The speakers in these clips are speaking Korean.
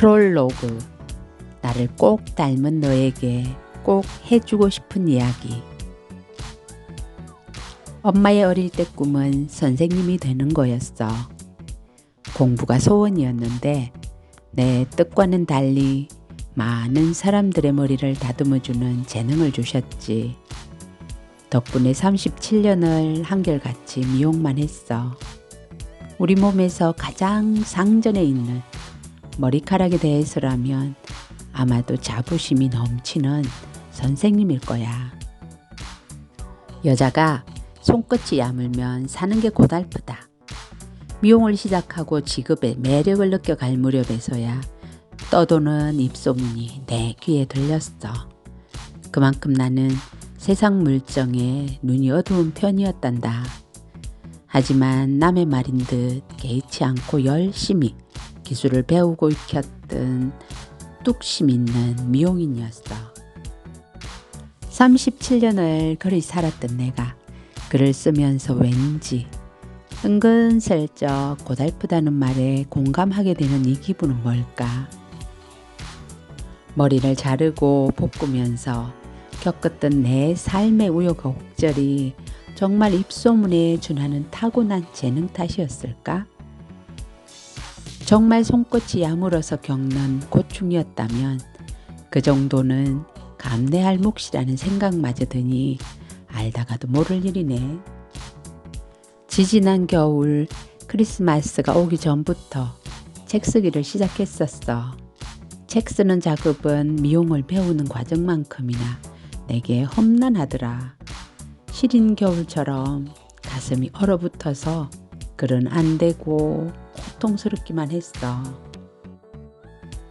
프롤로그 나를 꼭 닮은 너에게 꼭 해주고 싶은 이야기 엄마의 어릴 때 꿈은 선생님이 되는 거였어. 공부가 소원이었는데 내 뜻과는 달리 많은 사람들의 머리를 다듬어주는 재능을 주셨지. 덕분에 37년을 한결같이 미용만 했어. 우리 몸에서 가장 상전에 있는 머리카락에 대해서라면 아마도 자부심이 넘치는 선생님일 거야. 여자가 손끝이 야물면 사는 게 고달프다. 미용을 시작하고 직업에 매력을 느껴갈 무렵에서야 떠도는 입소문이 내 귀에 들렸어. 그만큼 나는 세상 물정에 눈이 어두운 편이었단다. 하지만 남의 말인 듯 개의치 않고 열심히 기술을 배우고 익혔던 뚝심 있는 미용인이었어. 37년을 그리 살았던 내가 글을 쓰면서 왠지 은근슬쩍 고달프다는 말에 공감하게 되는 이 기분은 뭘까? 머리를 자르고 볶으면서 겪었던 내 삶의 우여곡절이 정말 입소문에 준하는 타고난 재능 탓이었을까? 정말 손끝이 야물어서 겪는 고충이었다면 그 정도는 감내할 몫이라는 생각마저 드니 알다가도 모를 일이네. 지지난 겨울 크리스마스가 오기 전부터 책 쓰기를 시작했었어. 책 쓰는 작업은 미용을 배우는 과정만큼이나 내게 험난하더라. 시린 겨울처럼 가슴이 얼어붙어서 글은 안 되고 고통스럽기만 했어.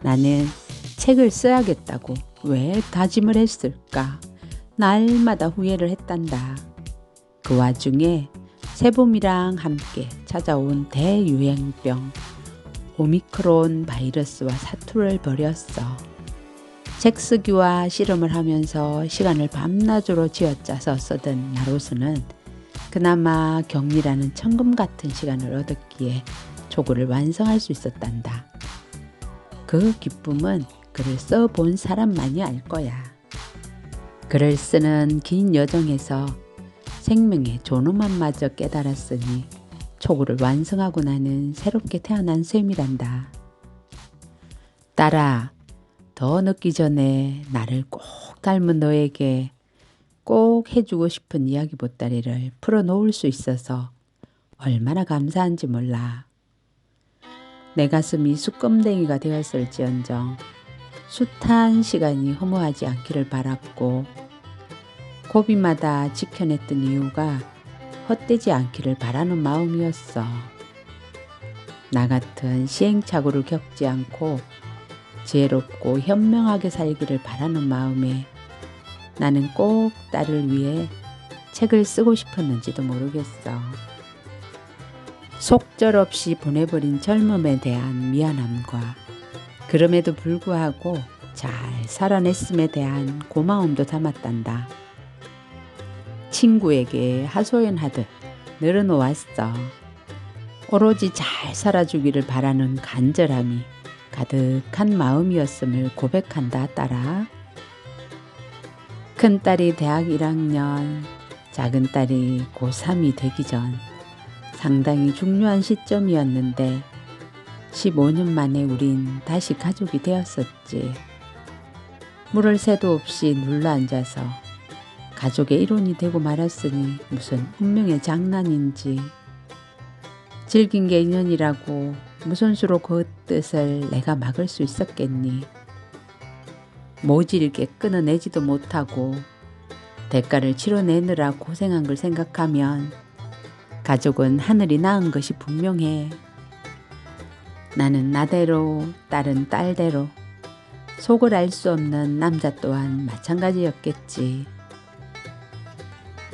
나는 책을 써야겠다고 왜 다짐을 했을까? 날마다 후회를 했단다. 그 와중에 새봄이랑 함께 찾아온 대유행병 오미크론 바이러스와 사투를 벌였어. 책 쓰기와 실험을 하면서 시간을 밤낮으로 쥐어짜서 쓰던 나로서는 그나마 격리라는 천금 같은 시간을 얻었기에 조구를 완성할 수 있었단다. 그 기쁨은 글을 써본 사람만이 알 거야. 글을 쓰는 긴 여정에서 생명의 존엄함마저 깨달았으니 초구를 완성하고 나는 새롭게 태어난 셈이란다. 딸아, 더 늦기 전에 나를 꼭 닮은 너에게 꼭 해주고 싶은 이야기 보따리를 풀어놓을 수 있어서 얼마나 감사한지 몰라. 내 가슴이 숯검댕이가 되었을지언정 숱한 시간이 허무하지 않기를 바랐고 고비마다 지켜냈던 이유가 헛되지 않기를 바라는 마음이었어. 나 같은 시행착오를 겪지 않고 지혜롭고 현명하게 살기를 바라는 마음에 나는 꼭 딸을 위해 책을 쓰고 싶었는지도 모르겠어. 속절없이 보내버린 젊음에 대한 미안함과 그럼에도 불구하고 잘 살아냈음에 대한 고마움도 담았단다. 친구에게 하소연하듯 늘어놓았어. 오로지 잘 살아주기를 바라는 간절함이 가득한 마음이었음을 고백한다 따라. 큰딸이 대학 1학년, 작은딸이 고3이 되기 전 상당히 중요한 시점이었는데 15년 만에 우린 다시 가족이 되었었지. 물을 새도 없이 눌러앉아서 가족의 일원이 되고 말았으니 무슨 운명의 장난인지 즐긴 게 인연이라고 무슨 수로 그 뜻을 내가 막을 수 있었겠니. 모질게 끊어내지도 못하고 대가를 치러내느라 고생한 걸 생각하면 가족은 하늘이 낳은 것이 분명해. 나는 나대로, 딸은 딸대로, 속을 알 수 없는 남자 또한 마찬가지였겠지.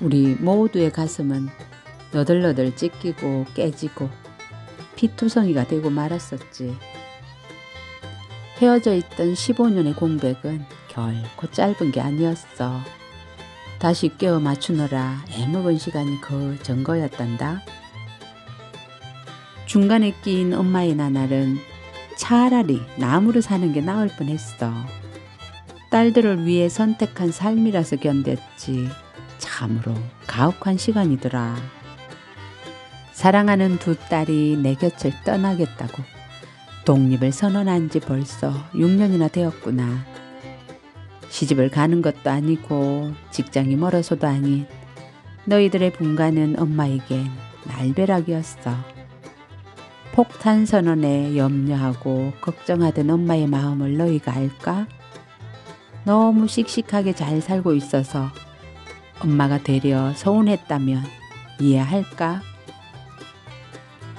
우리 모두의 가슴은 너덜너덜 찢기고 깨지고 피투성이가 되고 말았었지. 헤어져 있던 15년의 공백은 결코 짧은 게 아니었어. 다시 깨어 맞추느라 애먹은 시간이 그 전거였단다. 중간에 끼인 엄마의 나날은 차라리 나무로 사는 게 나을 뻔했어. 딸들을 위해 선택한 삶이라서 견뎠지. 참으로 가혹한 시간이더라. 사랑하는 두 딸이 내 곁을 떠나겠다고 독립을 선언한 지 벌써 6년이나 되었구나. 시집을 가는 것도 아니고 직장이 멀어서도 아닌 너희들의 분가는 엄마에겐 날벼락이었어. 폭탄 선언에 염려하고 걱정하던 엄마의 마음을 너희가 알까? 너무 씩씩하게 잘 살고 있어서 엄마가 되려 서운했다면 이해할까?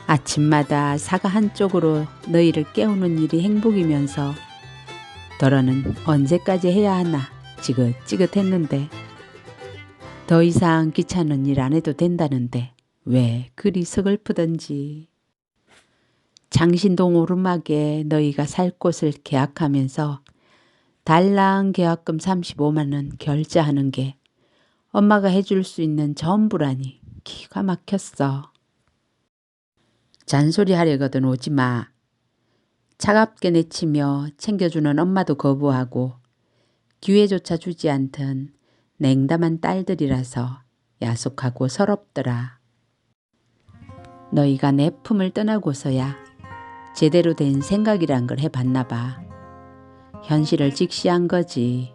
아침마다 사과 한쪽으로 너희를 깨우는 일이 행복이면서 더러는 언제까지 해야 하나 지긋지긋했는데 더 이상 귀찮은 일 안 해도 된다는데 왜 그리 서글프던지 장신동 오르막에 너희가 살 곳을 계약하면서 달랑 계약금 35만 원 결제하는 게 엄마가 해줄 수 있는 전부라니 기가 막혔어. 잔소리 하려거든 오지 마. 차갑게 내치며 챙겨주는 엄마도 거부하고 기회조차 주지 않던 냉담한 딸들이라서 야속하고 서럽더라. 너희가 내 품을 떠나고서야 제대로 된 생각이란 걸 해봤나 봐. 현실을 직시한 거지.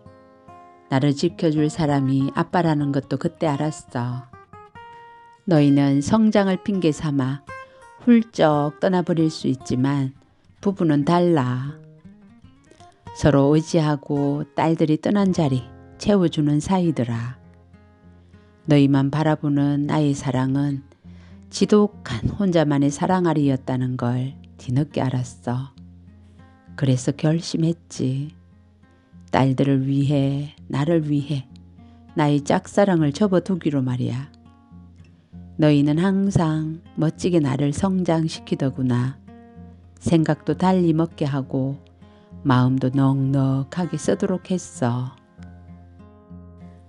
나를 지켜줄 사람이 아빠라는 것도 그때 알았어. 너희는 성장을 핑계 삼아 훌쩍 떠나버릴 수 있지만 부부는 달라. 서로 의지하고 딸들이 떠난 자리 채워주는 사이더라. 너희만 바라보는 나의 사랑은 지독한 혼자만의 사랑아리였다는 걸 뒤늦게 알았어. 그래서 결심했지. 딸들을 위해, 나를 위해 나의 짝사랑을 접어두기로 말이야. 너희는 항상 멋지게 나를 성장시키더구나. 생각도 달리 먹게 하고 마음도 넉넉하게 쓰도록 했어.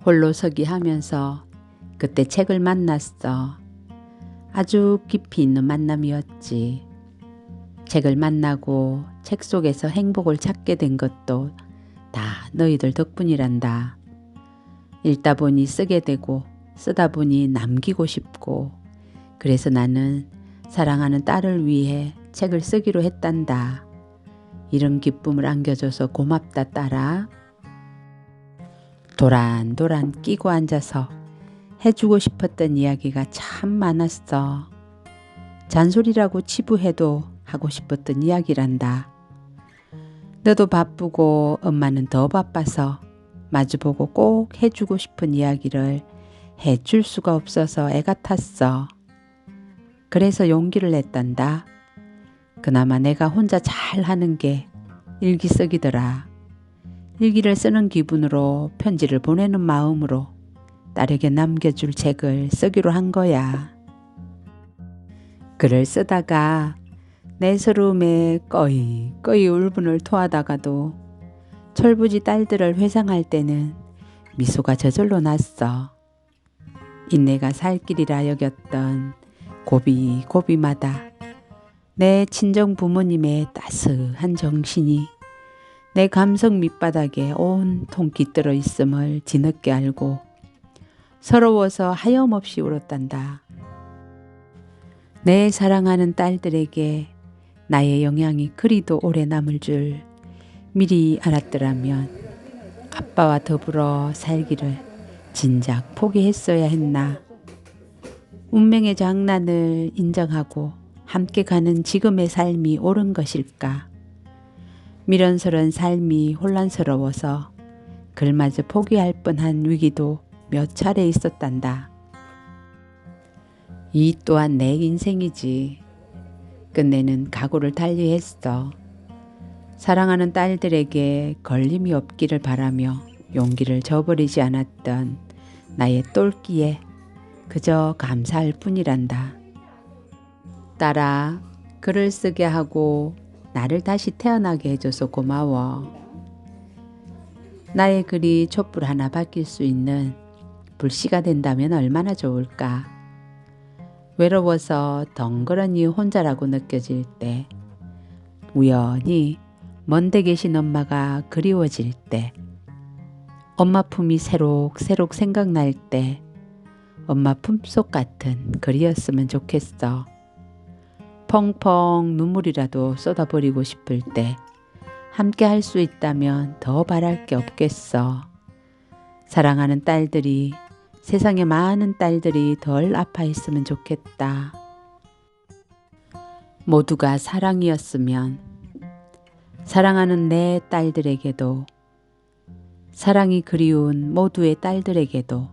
홀로 서기 하면서 그때 책을 만났어. 아주 깊이 있는 만남이었지. 책을 만나고 책 속에서 행복을 찾게 된 것도 다 너희들 덕분이란다. 읽다 보니 쓰게 되고 쓰다 보니 남기고 싶고 그래서 나는 사랑하는 딸을 위해 책을 쓰기로 했단다. 이런 기쁨을 안겨줘서 고맙다 딸아. 도란도란 끼고 앉아서 해주고 싶었던 이야기가 참 많았어. 잔소리라고 치부해도 하고 싶었던 이야기란다. 너도 바쁘고 엄마는 더 바빠서 마주보고 꼭 해주고 싶은 이야기를 해줄 수가 없어서 애가 탔어. 그래서 용기를 냈단다. 그나마 내가 혼자 잘 하는 게 일기 쓰기더라. 일기를 쓰는 기분으로 편지를 보내는 마음으로 딸에게 남겨줄 책을 쓰기로 한 거야. 글을 쓰다가 내 서름에 꺼이 꺼이 울분을 토하다가도 철부지 딸들을 회상할 때는 미소가 저절로 났어. 인내가 살 길이라 여겼던 고비 고비마다 내 친정 부모님의 따스한 정신이 내 감성 밑바닥에 온통 깃들어 있음을 뒤늦게 알고 서러워서 하염없이 울었단다. 내 사랑하는 딸들에게 나의 영향이 그리도 오래 남을 줄 미리 알았더라면 아빠와 더불어 살기를 진작 포기했어야 했나. 운명의 장난을 인정하고 함께 가는 지금의 삶이 옳은 것일까? 미련스런 삶이 혼란스러워서 글마저 포기할 뻔한 위기도 몇 차례 있었단다. 이 또한 내 인생이지. 끝내는 각오를 달리했어. 사랑하는 딸들에게 걸림이 없기를 바라며 용기를 저버리지 않았던 나의 똘끼에 그저 감사할 뿐이란다. 딸아, 글을 쓰게 하고 나를 다시 태어나게 해줘서 고마워. 나의 글이 촛불 하나 밝힐 수 있는 불씨가 된다면 얼마나 좋을까. 외로워서 덩그러니 혼자라고 느껴질 때 우연히 먼데 계신 엄마가 그리워질 때, 엄마 품이 새록새록 생각날 때, 엄마 품속 같은 글이었으면 좋겠어. 펑펑 눈물이라도 쏟아버리고 싶을 때, 함께 할 수 있다면 더 바랄 게 없겠어. 사랑하는 딸들이, 세상에 많은 딸들이 덜 아파했으면 좋겠다. 모두가 사랑이었으면, 사랑하는 내 딸들에게도, 사랑이 그리운 모두의 딸들에게도